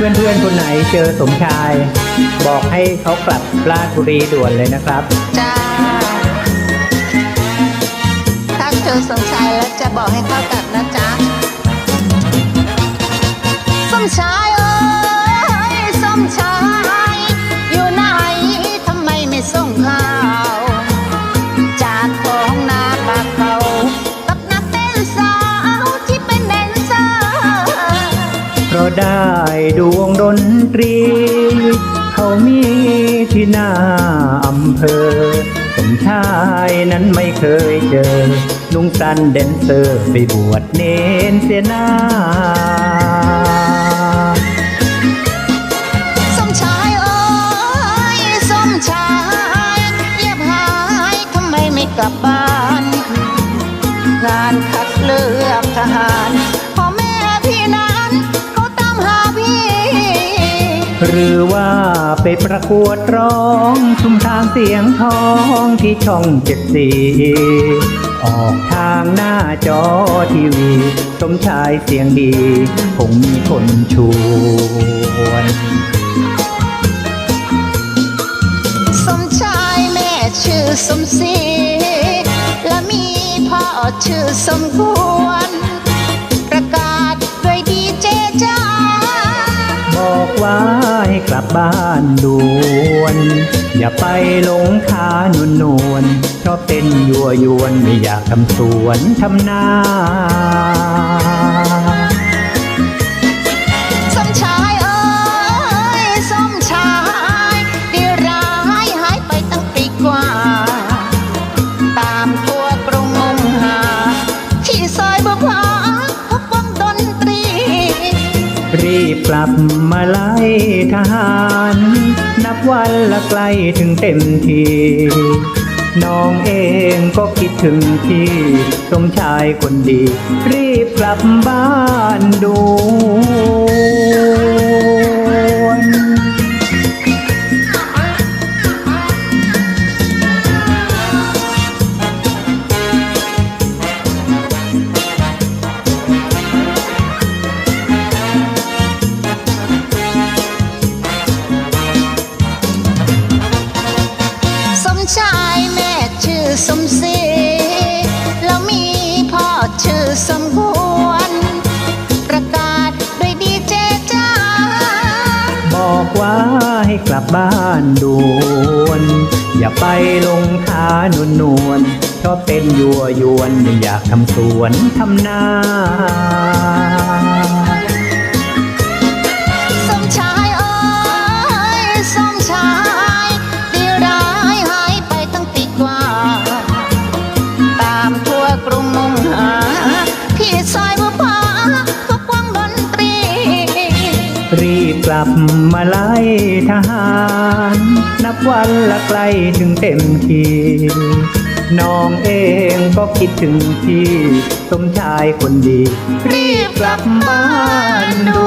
เพื่อนๆคนไหนเจอสมชาย บอกให้เขากลับราชบุรีด่วนเลยนะครับ จ้า ถ้าเจอสมชายแล้วจะบอกให้เขากลับนะจ๊ะสมชายเอ้ย ดนตรี เขามีที่หน้าอำเภอสมชายนั้นไม่เคยเจอลุงสันแดนเซอร์ไปบวชเนนเสียหน้าสมชายเอ้ยสมชายเยียบหายทำไมไม่กลับบ้าน งานคัดเลือกทหาร หรือว่าไปประกวดร้องชุมทางเสียงทองที่ช่องเจ็ดสีออกทางหน้าจอทีวี สมชายเสียงดีคงมีคนชวนสมชายแม่ชื่อสมศรีและมีพ่อชื่อสมควร ให้กลับบ้านด่วน อย่าไปหลงคานวลนวลชอบเต้นยั่วยวนไม่อยากทำสวนทำนา กลับมาไล่ทหาร นับวันละใกล้ถึงเต็มทีน้องเองก็คิดถึงพี่สมชายคนดี รีบกลับบ้านด่วน ว่าให้กลับบ้านด่วนอย่าไปลงคานวลนวลชอบเต้นยั่วยวนไม่อยากทำสวนทำนา กลับมาไล่ทหาร นับวันละใกล้ถึงเต็มทีน้องเองก็คิดถึงพี่สมชายคนดี รีบกลับบ้านดู